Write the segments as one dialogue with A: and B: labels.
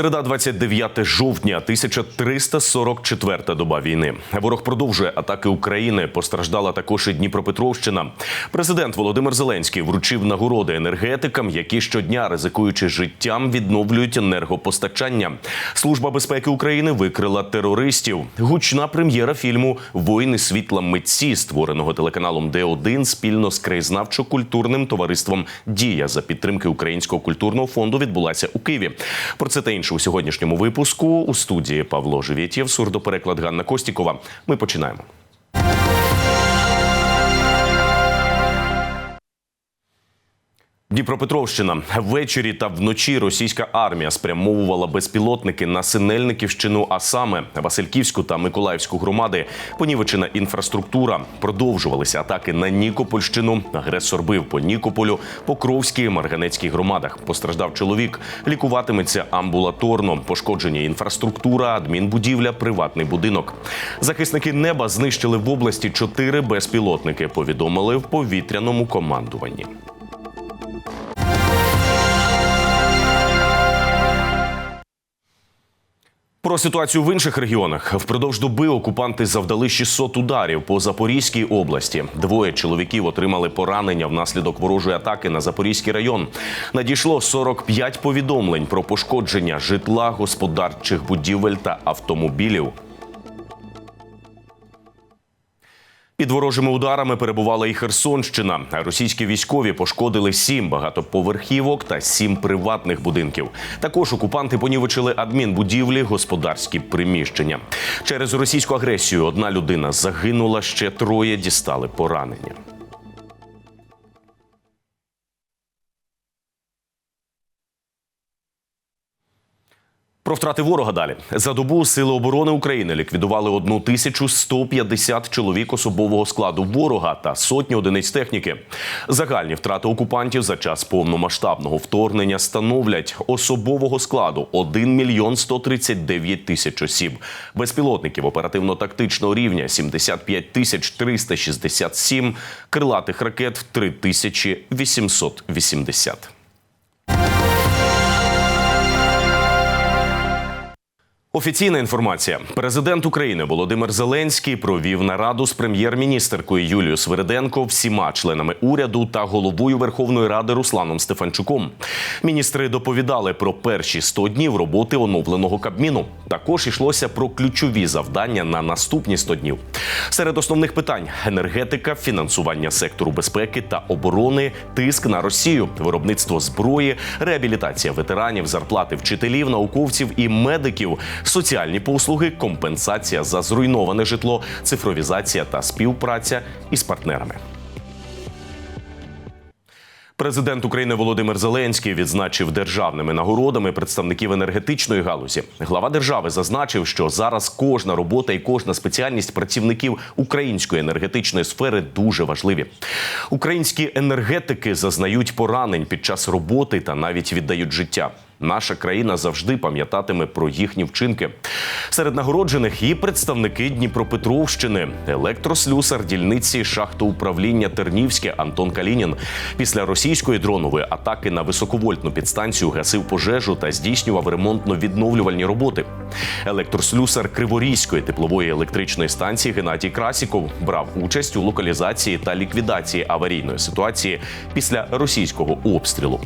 A: Середа, 29 жовтня, 1344 доба війни. Ворог продовжує атаки України. Постраждала також і Дніпропетровщина. Президент Володимир Зеленський вручив нагороди енергетикам, які щодня, ризикуючи життям, відновлюють енергопостачання. Служба безпеки України викрила терористів. Гучна прем'єра фільму Воїни світла митці, створеного телеканалом Д1 спільно з краєзнавчо-культурним товариством Дія за підтримки Українського культурного фонду відбулася у Києві. Про це та інше у сьогоднішньому випуску у студії Павло Живєтєв, сурдопереклад Ганна Костікова. Ми починаємо. Дніпропетровщина ввечері та вночі російська армія спрямовувала безпілотники на Синельниківщину, а саме Васильківську та Миколаївську громади. Понівечена інфраструктура. Продовжувалися атаки на Нікопольщину. Агресор бив по Нікополю, Покровській, Марганецькій громадах. Постраждав чоловік. Лікуватиметься амбулаторно. Пошкодження інфраструктура, адмінбудівля, приватний будинок. Захисники неба знищили в області чотири безпілотники. Повідомили в повітряному командуванні. Про ситуацію в інших регіонах впродовж доби окупанти завдали 600 ударів по Запорізькій області. Двоє чоловіків отримали поранення внаслідок ворожої атаки на Запорізький район. Надійшло 45 повідомлень про пошкодження житла, господарчих будівель та автомобілів. Під ворожими ударами перебувала і Херсонщина. Російські військові пошкодили сім багатоповерхівок та сім приватних будинків. Також окупанти понівечили адмінбудівлі, господарські приміщення. Через російську агресію одна людина загинула, ще троє дістали поранення. Про втрати ворога далі за добу сили оборони України ліквідували 1150 чоловік особового складу ворога та сотні одиниць техніки. Загальні втрати окупантів за час повномасштабного вторгнення становлять особового складу 1 мільйон 139 тисяч осіб, безпілотників оперативно-тактичного рівня 75 тисяч 367, крилатих ракет 3880. Офіційна інформація. Президент України Володимир Зеленський провів нараду з прем'єр-міністеркою Юлією Свириденко, всіма членами уряду та головою Верховної Ради Русланом Стефанчуком. Міністри доповідали про перші 100 днів роботи оновленого кабміну. Також йшлося про ключові завдання на наступні 100 днів. Серед основних питань: енергетика, фінансування сектору безпеки та оборони, тиск на Росію, виробництво зброї, реабілітація ветеранів, зарплати вчителів, науковців і медиків соціальні послуги, компенсація за зруйноване житло, цифровізація та співпраця із партнерами. Президент України Володимир Зеленський відзначив державними нагородами представників енергетичної галузі. Глава держави зазначив, що зараз кожна робота і кожна спеціальність працівників української енергетичної сфери дуже важливі. Українські енергетики зазнають поранень під час роботи та навіть віддають життя. Наша країна завжди пам'ятатиме про їхні вчинки. Серед нагороджених і представники Дніпропетровщини, електрослюсар дільниці шахтоуправління Тернівське Антон Калінін. Після російської дронової атаки на високовольтну підстанцію гасив пожежу та здійснював ремонтно-відновлювальні роботи. Електрослюсар Криворізької теплової електричної станції Геннадій Красіков брав участь у локалізації та ліквідації аварійної ситуації після російського обстрілу.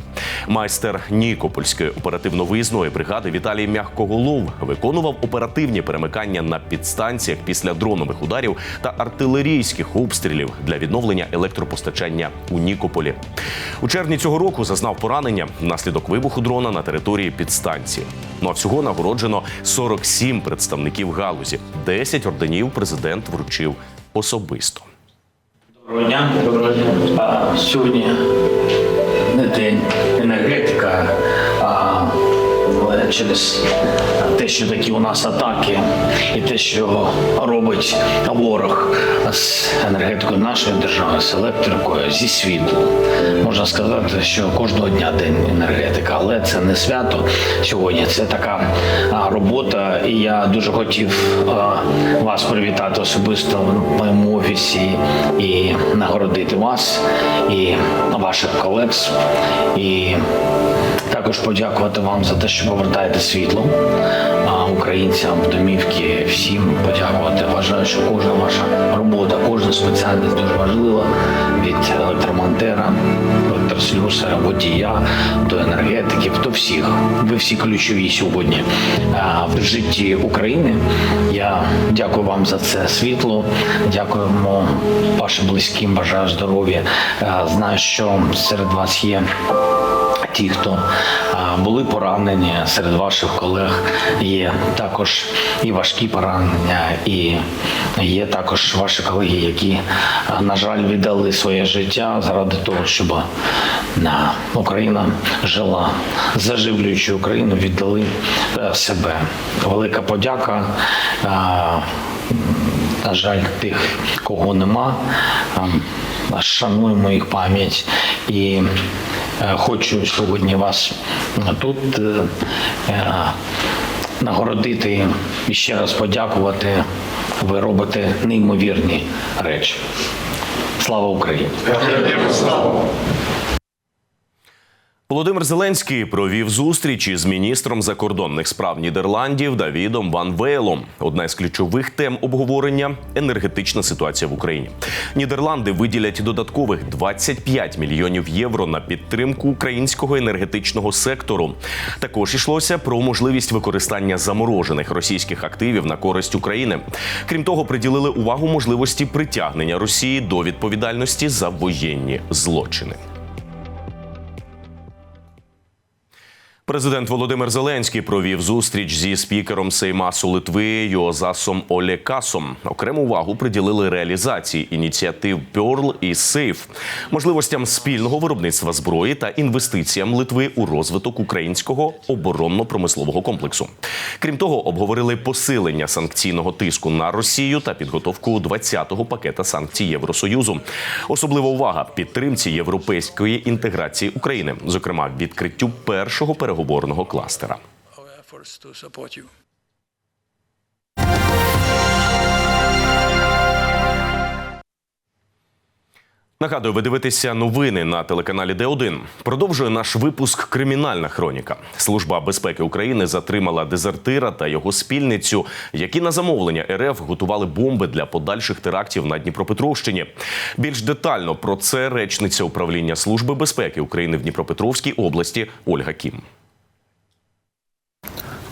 A: Майстер Нікопольської оперативно-виїзної бригади Віталій Мягкоголов виконував оперативні перемикання на підстанціях після дронових ударів та артилерійських обстрілів для відновлення електропостачання у Нікополі. У червні цього року зазнав поранення внаслідок вибуху дрона на території підстанції. Ну а всього нагороджено 47 представників галузі. 10 орденів президент вручив особисто.
B: Доброго дня. Доброго дня. А, сьогодні не день через те, що такі у нас атаки, і те, що робить ворог з енергетикою нашої держави, з електрикою, зі світу. Можна сказати, що кожного дня день енергетика, але це не свято сьогодні. Це така робота. І я дуже хотів вас привітати особисто в моєму офісі і нагородити вас і ваших колег. І Також подякувати вам за те, що повертаєте світло українцям, домівки, всім подякувати. Вважаю, що кожна ваша робота, кожна спеціальність дуже важлива від електромонтера, електрослюсера, водія до енергетиків, до всіх. Ви всі ключові сьогодні в житті України. Я дякую вам за це світло. Дякуємо вашим близьким. Бажаю здоров'я. Знаю, що серед вас є ті, хто були поранені серед ваших колег, є також і важкі поранення, і є також ваші колеги, які, на жаль, віддали своє життя заради того, щоб Україна жила, заживлюючи Україну, віддали е, себе. Велика подяка. На жаль, тих, кого нема. Ем, Шануємо їх пам'ять і хочу сьогодні вас тут е, е, нагородити і ще раз подякувати. Ви робите неймовірні речі. Слава Україні!
A: Володимир Зеленський провів зустріч із міністром закордонних справ Нідерландів Давідом Ван Вейлом. Одна з ключових тем обговорення енергетична ситуація в Україні. Нідерланди виділять додаткових 25 мільйонів євро на підтримку українського енергетичного сектору. Також йшлося про можливість використання заморожених російських активів на користь України. Крім того, приділили увагу можливості притягнення Росії до відповідальності за воєнні злочини. Президент Володимир Зеленський провів зустріч зі спікером Сеймасу Литви Йозасом Олекасом. Окрему увагу приділили реалізації ініціатив Pearl і SAFE, можливостям спільного виробництва зброї та інвестиціям Литви у розвиток українського оборонно-промислового комплексу. Крім того, обговорили посилення санкційного тиску на Росію та підготовку 20-го пакета санкцій Євросоюзу. Особлива увага підтримці європейської інтеграції України, зокрема відкриттю першого переговорного кластера. Нагадую, ви дивитеся новини на телеканалі Д1. Продовжує наш випуск Кримінальна хроніка. Служба безпеки України затримала дезертира та його спільницю, які на замовлення РФ готували бомби для подальших терактів на Дніпропетровщині. Більш детально про це речниця управління Служби безпеки України в Дніпропетровській області Ольга Кім.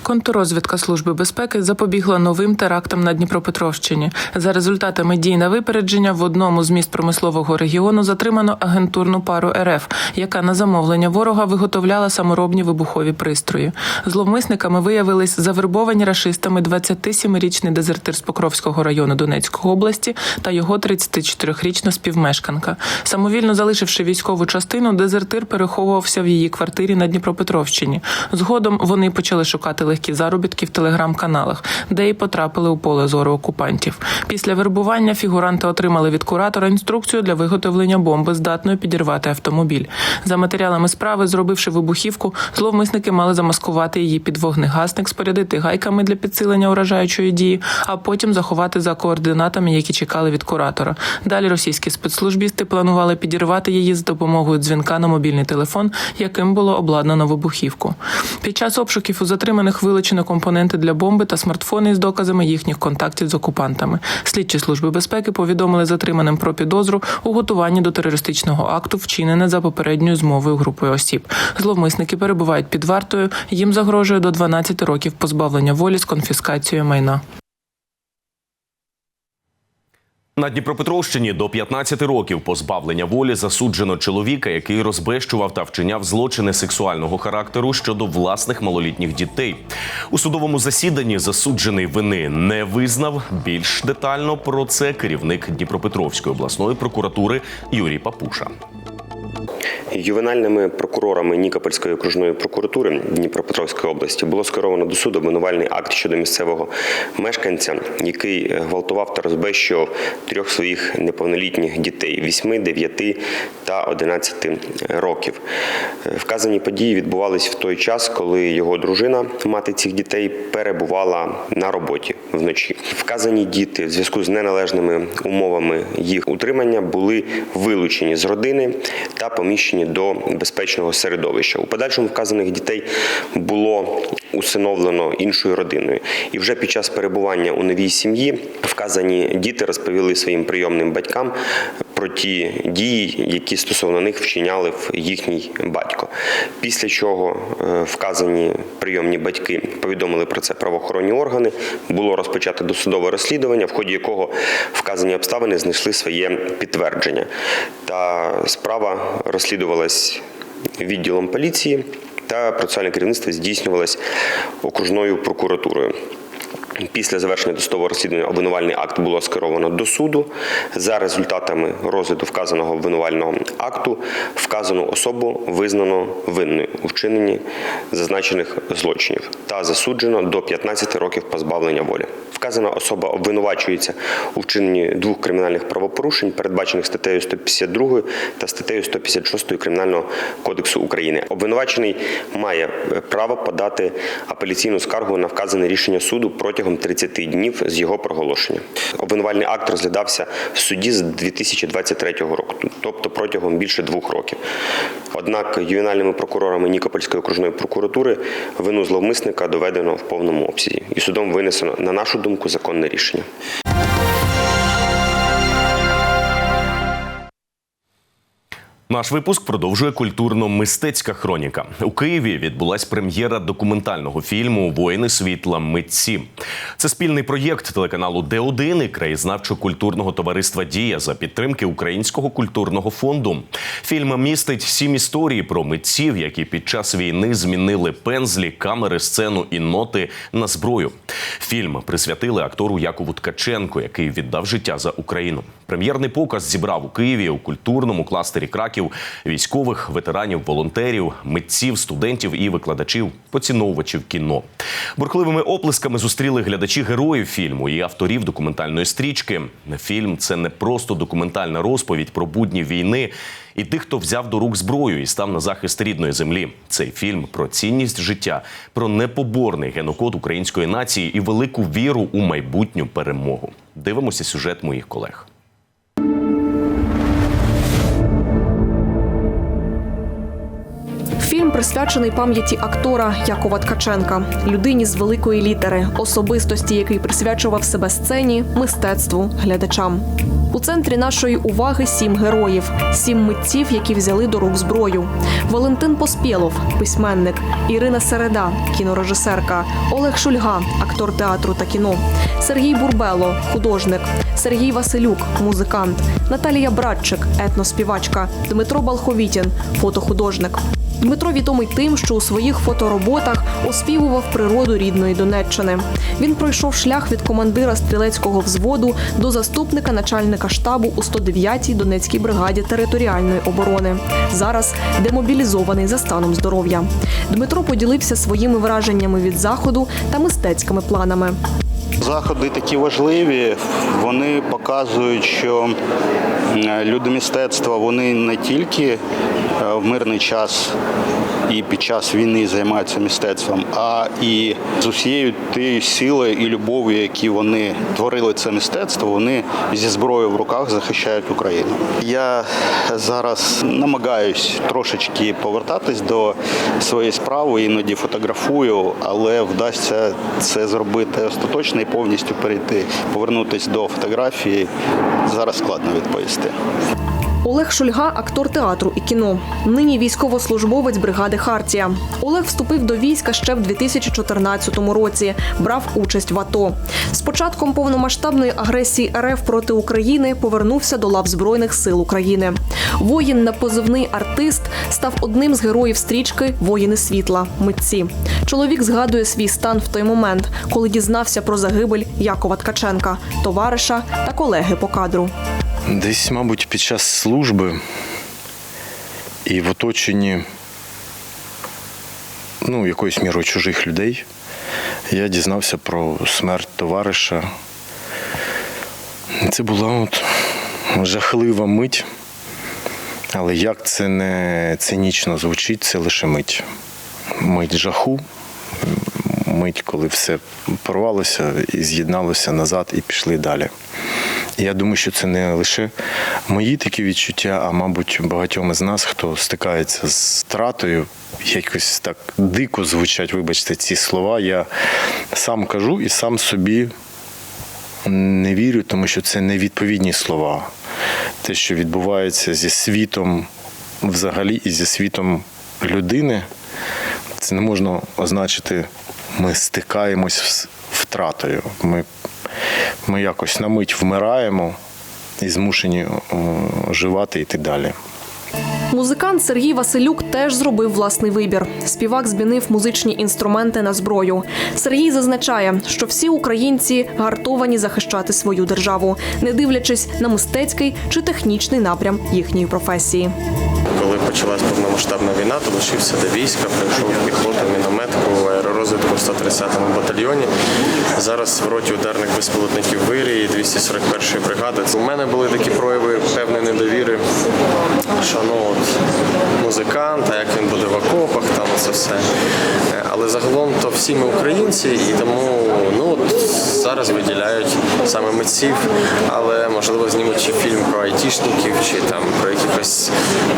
C: Контррозвідка Служби безпеки запобігла новим терактам на Дніпропетровщині. За результатами дій на випередження в одному з міст промислового регіону затримано агентурну пару РФ, яка на замовлення ворога виготовляла саморобні вибухові пристрої. Зловмисниками виявились завербовані рашистами 27-річний дезертир з Покровського району Донецької області та його 34-річна співмешканка. Самовільно залишивши військову частину, дезертир переховувався в її квартирі на Дніпропетровщині. Згодом вони почали шукати легкі заробітки в телеграм-каналах, де й потрапили у поле зору окупантів. Після вербування фігуранти отримали від куратора інструкцію для виготовлення бомби, здатної підірвати автомобіль. За матеріалами справи, зробивши вибухівку, зловмисники мали замаскувати її під вогнегасник, спорядити гайками для підсилення уражаючої дії, а потім заховати за координатами, які чекали від куратора. Далі російські спецслужбісти планували підірвати її з допомогою дзвінка на мобільний телефон, яким було обладнано вибухівку. Під час обшуків у затриманих вилучено компоненти для бомби та смартфони з доказами їхніх контактів з окупантами. Слідчі служби безпеки повідомили затриманим про підозру у готуванні до терористичного акту, вчинене за попередньою змовою групою осіб. Зловмисники перебувають під вартою. Їм загрожує до 12 років позбавлення волі з конфіскацією майна.
A: На Дніпропетровщині до 15 років позбавлення волі засуджено чоловіка, який розбещував та вчиняв злочини сексуального характеру щодо власних малолітніх дітей. У судовому засіданні засуджений вини не визнав. Більш детально про це керівник Дніпропетровської обласної прокуратури Юрій Папуша.
D: Ювенальними прокурорами Нікопольської окружної прокуратури Дніпропетровської області було скеровано до суду обвинувальний акт щодо місцевого мешканця, який гвалтував та розбещував трьох своїх неповнолітніх дітей 8, 9 та 11 років. Вказані події відбувались в той час, коли його дружина, мати цих дітей, перебувала на роботі вночі. Вказані діти в зв'язку з неналежними умовами їх утримання були вилучені з родини поміщені залучені до безпечного середовища. У подальшому вказаних дітей було усиновлено іншою родиною, і вже під час перебування у новій сім'ї вказані діти розповіли своїм прийомним батькам про ті дії, які стосовно них вчиняли в їхній батько. Після чого е, вказані прийомні батьки повідомили про це правоохоронні органи. Було розпочато досудове розслідування, в ході якого вказані обставини знайшли своє підтвердження. Та справа розслідувалась відділом поліції та процесуальне керівництво здійснювалось окружною прокуратурою. Після завершення досудового розслідування обвинувальний акт було скеровано до суду. За результатами розгляду вказаного обвинувального акту вказану особу визнано винною у вчиненні зазначених злочинів та засуджено до 15 років позбавлення волі. Вказана особа обвинувачується у вчиненні двох кримінальних правопорушень, передбачених статтею 152 та статтею 156 Кримінального кодексу України. Обвинувачений має е, право подати апеляційну скаргу на вказане рішення суду протягом 30 днів з його проголошення. Обвинувальний акт розглядався в суді з 2023 року, тобто протягом більше двох років. Однак ювенальними прокурорами Нікопольської окружної прокуратури вину зловмисника доведено в повному обсязі, і судом винесено, на нашу думку, законне рішення.
A: Наш випуск продовжує культурно-мистецька хроніка. У Києві відбулась прем'єра документального фільму Воїни світла митці. Це спільний проєкт телеканалу Д1 і краєзнавчо-культурного товариства Дія за підтримки Українського культурного фонду. Фільм містить сім історій про митців, які під час війни змінили пензлі, камери, сцену і ноти на зброю. Фільм присвятили актору Якову Ткаченку, який віддав життя за Україну. Прем'єрний показ зібрав у Києві у культурному кластері Краків військових, ветеранів, волонтерів, митців, студентів і викладачів, поціновувачів кіно. Бурхливими оплесками зустріли глядачі героїв фільму і авторів документальної стрічки. Фільм це не просто документальна розповідь про будні війни і тих, хто взяв до рук зброю і став на захист рідної землі. Цей фільм про цінність життя, про непоборний генокод української нації і велику віру у майбутню перемогу. Дивимося сюжет моїх колег.
E: Присвячений пам'яті актора Якова Ткаченка, людині з великої літери, особистості, який присвячував себе сцені, мистецтву, глядачам. У центрі нашої уваги сім героїв, сім митців, які взяли до рук зброю. Валентин Поспєлов, письменник, Ірина Середа, кінорежисерка, Олег Шульга, актор театру та кіно, Сергій Бурбело, художник, Сергій Василюк, музикант, Наталія Братчик, етноспівачка, Дмитро Балховітін, фотохудожник. Дмитро відомий тим, що у своїх фотороботах оспівував природу рідної Донеччини. Він пройшов шлях від командира стрілецького взводу до заступника начальника штабу у 109-й Донецькій бригаді територіальної оборони. Зараз демобілізований за станом здоров'я. Дмитро поділився своїми враженнями від заходу та мистецькими планами.
F: Заходи такі важливі, вони показують, що люди мистецтва вони не тільки е, в мирний час і під час війни займаються мистецтвом, а і з усією тією силою і любов'ю, які вони творили це мистецтво, вони зі зброєю в руках захищають Україну. Я зараз намагаюсь трошечки повертатись до своєї справи, іноді фотографую, але вдасться це зробити остаточно і повністю перейти, повернутися до фотографії. Зараз складно відповісти.
E: Олег Шульга актор театру і кіно. Нині військовослужбовець бригади Хартія. Олег вступив до війська ще в 2014 році. Брав участь в АТО. З початком повномасштабної агресії РФ проти України повернувся до лав Збройних сил України. Воїн на позивний артист став одним з героїв стрічки Воїни світла. Митці. Чоловік згадує свій стан в той момент, коли дізнався про загибель Якова Ткаченка, товариша та колеги по кадру.
G: Десь, мабуть, під час служби і в оточенні ну, якоюсь мірою чужих людей я дізнався про смерть товариша. Це була от жахлива мить. Але як це не цинічно звучить, це лише мить. Мить жаху, мить, коли все порвалося і з'єдналося назад і пішли далі. Я думаю, що це не лише Мої такі відчуття, а мабуть, багатьом із нас, хто стикається з втратою, якось так дико звучать, вибачте, ці слова. Я сам кажу і сам собі не вірю, тому що це невідповідні слова. Те, що відбувається зі світом взагалі і зі світом людини, це не можна означити, ми стикаємось з втратою. Ми, ми якось на мить вмираємо і змушені о, оживати і йти далі.
E: Музикант Сергій Василюк теж зробив власний вибір. Співак змінив музичні інструменти на зброю. Сергій зазначає, що всі українці гартовані захищати свою державу, не дивлячись на мистецький чи технічний напрям їхньої професії.
H: Почалась повномасштабна війна, долучився до війська, прийшов піхоту, мінометку, аеророзвідку в 130-му батальйоні. Зараз в роті ударних безпілотників вирії 241-ї бригади. У мене були такі прояви певної недовіри, що ну от музикант, а як він буде в окопах, там це все. Але загалом то всі ми українці, і тому ну от зараз виділяють саме митців, але можливо знімуть ще фільм про айтішників чи там якихось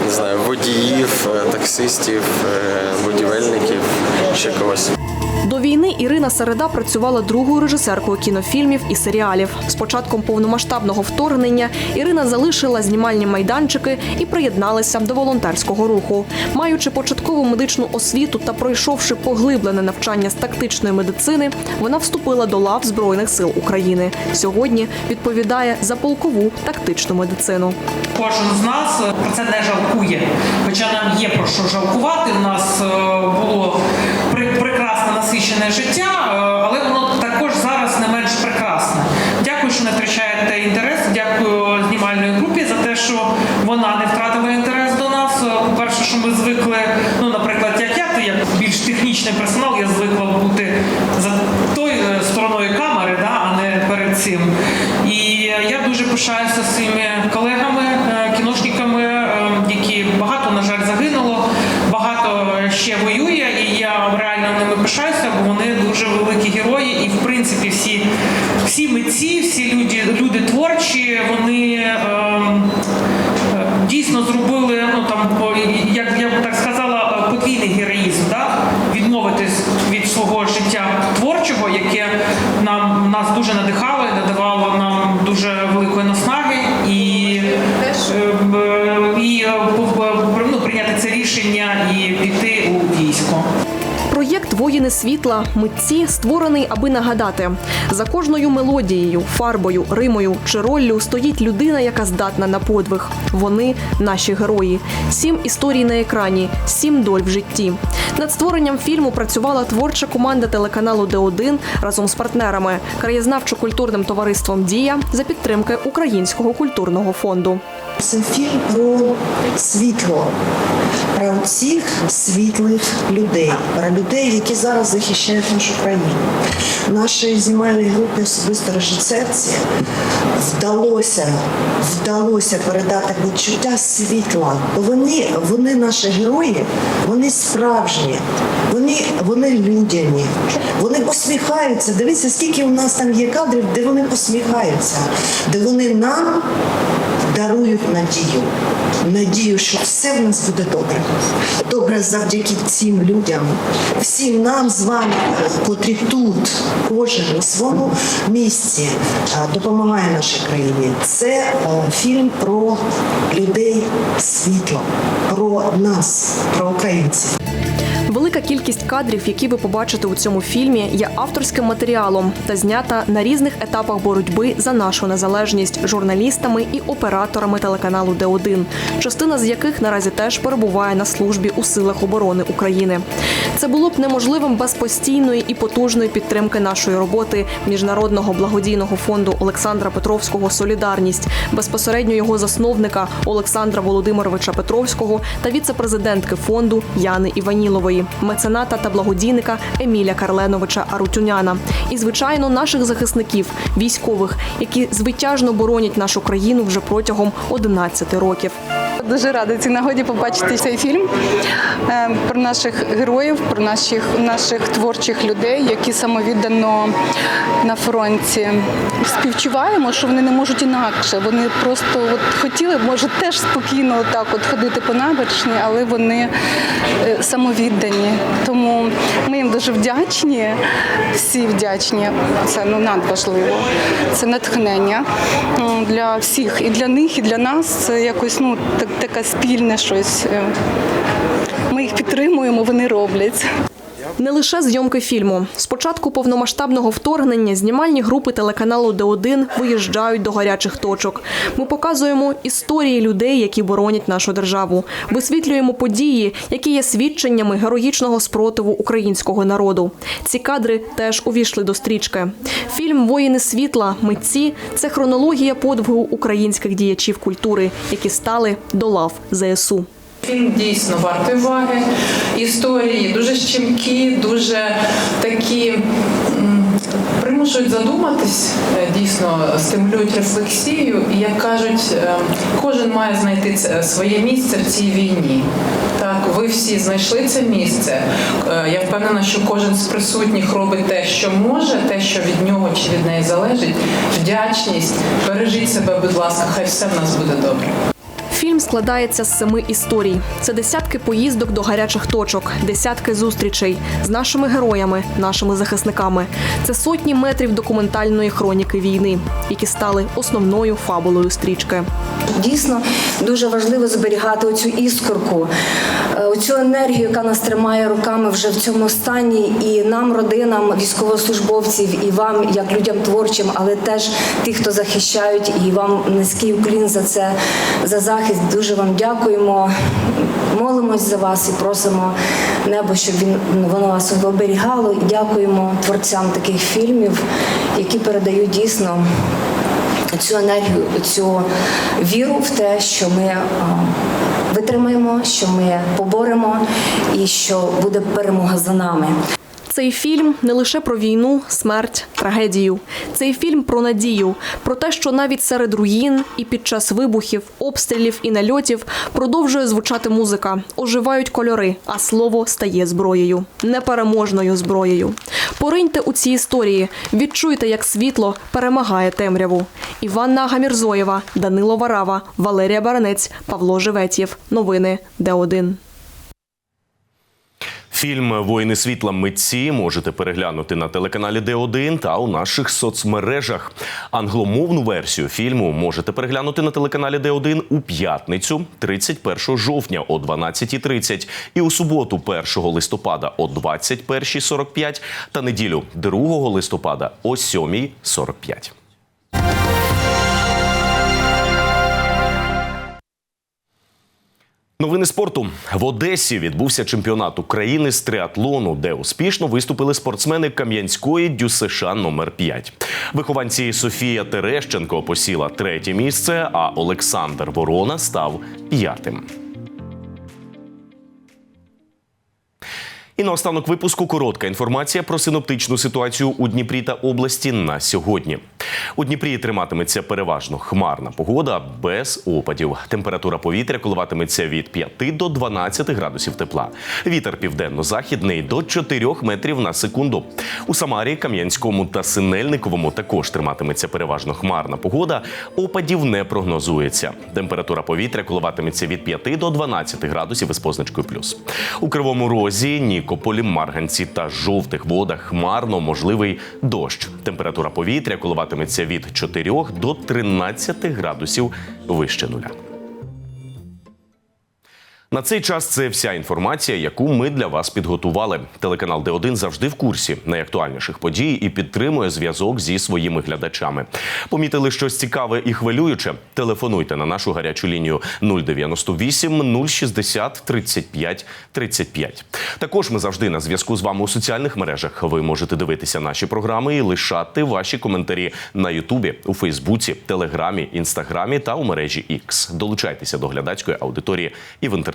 H: не знаю водіїв, е, таксистів, е, будівельників, ще когось.
E: До війни Ірина Середа працювала другою режисеркою кінофільмів і серіалів. З початком повномасштабного вторгнення Ірина залишила знімальні майданчики і приєдналася до волонтерського руху. Маючи початкову медичну освіту та пройшовши поглиблене навчання з тактичної медицини, вона вступила до лав Збройних сил України. Сьогодні відповідає за полкову тактичну медицину.
I: Кожен з нас про це не жалкує. Хоча нам є про що жалкувати. У нас е, було насичене життя, е, але воно також зараз не менш прекрасне. Дякую, що не втрачаєте інтерес. Дякую знімальної групі за те, що вона не втратила інтерес до нас. Е, По-перше, що ми звикли, ну, наприклад, як я, то як більш технічний персонал, я звикла бути за тою е, стороною камери, да, а не перед цим. І я дуже пишаюся своїми колегами, і піти у військо.
E: Проєкт Воїни світла митці створений, аби нагадати: за кожною мелодією, фарбою, римою чи роллю стоїть людина, яка здатна на подвиг. Вони наші герої. Сім історій на екрані, сім доль в житті. Над створенням фільму працювала творча команда телеканалу Д1 разом з партнерами краєзнавчо-культурним товариством Дія за підтримки Українського культурного фонду.
J: Це фільм про світло, про цих світлих людей, про людей, які зараз захищають нашу країну. Нашій знімальній групі особисто режисерці вдалося, вдалося передати відчуття світла. Вони, вони наші герої, вони справжні, вони, вони людяні, вони посміхаються. Дивіться, скільки у нас там є кадрів, де вони посміхаються, де вони нам дарують надію. Надію, що все в нас буде добре. Добре завдяки цим людям, всім нам з вами, котрі тут, кожен на своєму місці допомагає нашій країні. Це е, фільм про людей світла, про нас, про українців.
E: Велика кількість кадрів, які ви побачите у цьому фільмі, є авторським матеріалом та знята на різних етапах боротьби за нашу незалежність журналістами і операторами телеканалу Д1, частина з яких наразі теж перебуває на службі у силах оборони України. Це було б неможливим без постійної і потужної підтримки нашої роботи міжнародного благодійного фонду Олександра Петровського Солідарність, безпосередньо його засновника Олександра Володимировича Петровського та віце-президентки фонду Яни Іванілової, мецената та благодійника Еміля Карленовича Арутюняна. І, звичайно, наших захисників, військових, які звитяжно боронять нашу країну вже протягом 11 років.
K: Дуже рада цій нагоді побачити цей фільм е, про наших героїв, про наших, наших творчих людей, які самовіддано на фронті. Співчуваємо, що вони не можуть інакше. Вони просто от хотіли, може, теж спокійно так от ходити по набережні, але вони е, самовіддані. Тому ми їм дуже вдячні, всі вдячні. Це ну надважливо. Це натхнення для всіх, і для них, і для нас. Це якось ну таке спільне щось. Ми їх підтримуємо, вони роблять.
E: Не лише зйомки фільму. З початку повномасштабного вторгнення знімальні групи телеканалу Д1 виїжджають до гарячих точок. Ми показуємо історії людей, які боронять нашу державу. Висвітлюємо події, які є свідченнями героїчного спротиву українського народу. Ці кадри теж увійшли до стрічки. Фільм Воїни світла, митці це хронологія подвигу українських діячів культури, які стали до лав ЗСУ.
C: Фільм дійсно вартий уваги. Історії дуже щемкі, дуже такі примушують задуматись, е, дійсно стимулюють рефлексію. І як кажуть, е, кожен має знайти своє місце в цій війні. Так, ви всі знайшли це місце. Е, Я впевнена, що кожен з присутніх робить те, що може, те, що від нього чи від неї залежить. Вдячність. Бережіть себе, будь ласка, хай все в нас буде добре.
E: Фільм складається з семи історій. Це десятки поїздок до гарячих точок, десятки зустрічей з нашими героями, нашими захисниками. Це сотні метрів документальної хроніки війни, які стали основною фабулою стрічки.
L: Дійсно дуже важливо зберігати оцю іскорку, оцю енергію, яка нас тримає руками вже в цьому стані, і нам, родинам військовослужбовців, і вам, як людям творчим, але теж ті, хто захищають, і вам низький уклін за це за захист. Дуже вам дякуємо. Молимось за вас і просимо небо, щоб він воно вас оберігало. І дякуємо творцям таких фільмів, які передають дійсно цю енергію, цю віру в те, що ми а, витримаємо, що ми поборемо і що буде перемога за нами.
E: Цей фільм не лише про війну, смерть, трагедію. Цей фільм про надію, про те, що навіть серед руїн і під час вибухів, обстрілів і нальотів продовжує звучати музика, оживають кольори, а слово стає зброєю, непереможною зброєю. Пориньте у ці історії, відчуйте, як світло перемагає темряву. Іванна Гамірзоєва, Данило Варава, Валерія Баранець, Павло Живетєв. Новини Д1.
A: Фільм Воїни світла митці можете переглянути на телеканалі Д1 та у наших соцмережах. Англомовну версію фільму можете переглянути на телеканалі Д1 у п'ятницю, 31 жовтня о 12.30 і у суботу, 1 листопада о 21.45 та неділю 2 листопада о 7.45. Новини спорту в Одесі відбувся чемпіонат України з триатлону, де успішно виступили спортсмени Кам'янської ДЮСШ номер 5 Вихованці Софія Терещенко посіла третє місце, а Олександр Ворона став п'ятим. І наостанок випуску коротка інформація про синоптичну ситуацію у Дніпрі та області на сьогодні. У Дніпрі триматиметься переважно хмарна погода без опадів. Температура повітря коливатиметься від 5 до 12 градусів тепла. Вітер південно-західний до 4 метрів на секунду. У Самарі, Кам'янському та Синельниковому також триматиметься переважно хмарна погода. Опадів не прогнозується. Температура повітря коливатиметься від 5 до 12 градусів із позначкою плюс. У Кривому Розі, Нікополі, Марганці та жовтих водах хмарно можливий дощ. Температура повітря коливатиметься від 4 до 13 градусів вище нуля. На цей час це вся інформація, яку ми для вас підготували. Телеканал Д1 завжди в курсі найактуальніших подій і підтримує зв'язок зі своїми глядачами. Помітили щось цікаве і хвилююче? Телефонуйте на нашу гарячу лінію 098 060 35 35. Також ми завжди на зв'язку з вами у соціальних мережах. Ви можете дивитися наші програми і лишати ваші коментарі на Ютубі, у Фейсбуці, Телеграмі, Інстаграмі та у мережі X. Долучайтеся до глядацької аудиторії і в інтернеті.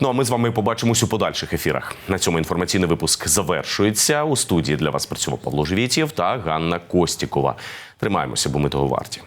A: Ну а ми з вами побачимось у подальших ефірах. На цьому інформаційний випуск завершується. У студії для вас працював Павло Живітів та Ганна Костікова. Тримаємося, бо ми того варті.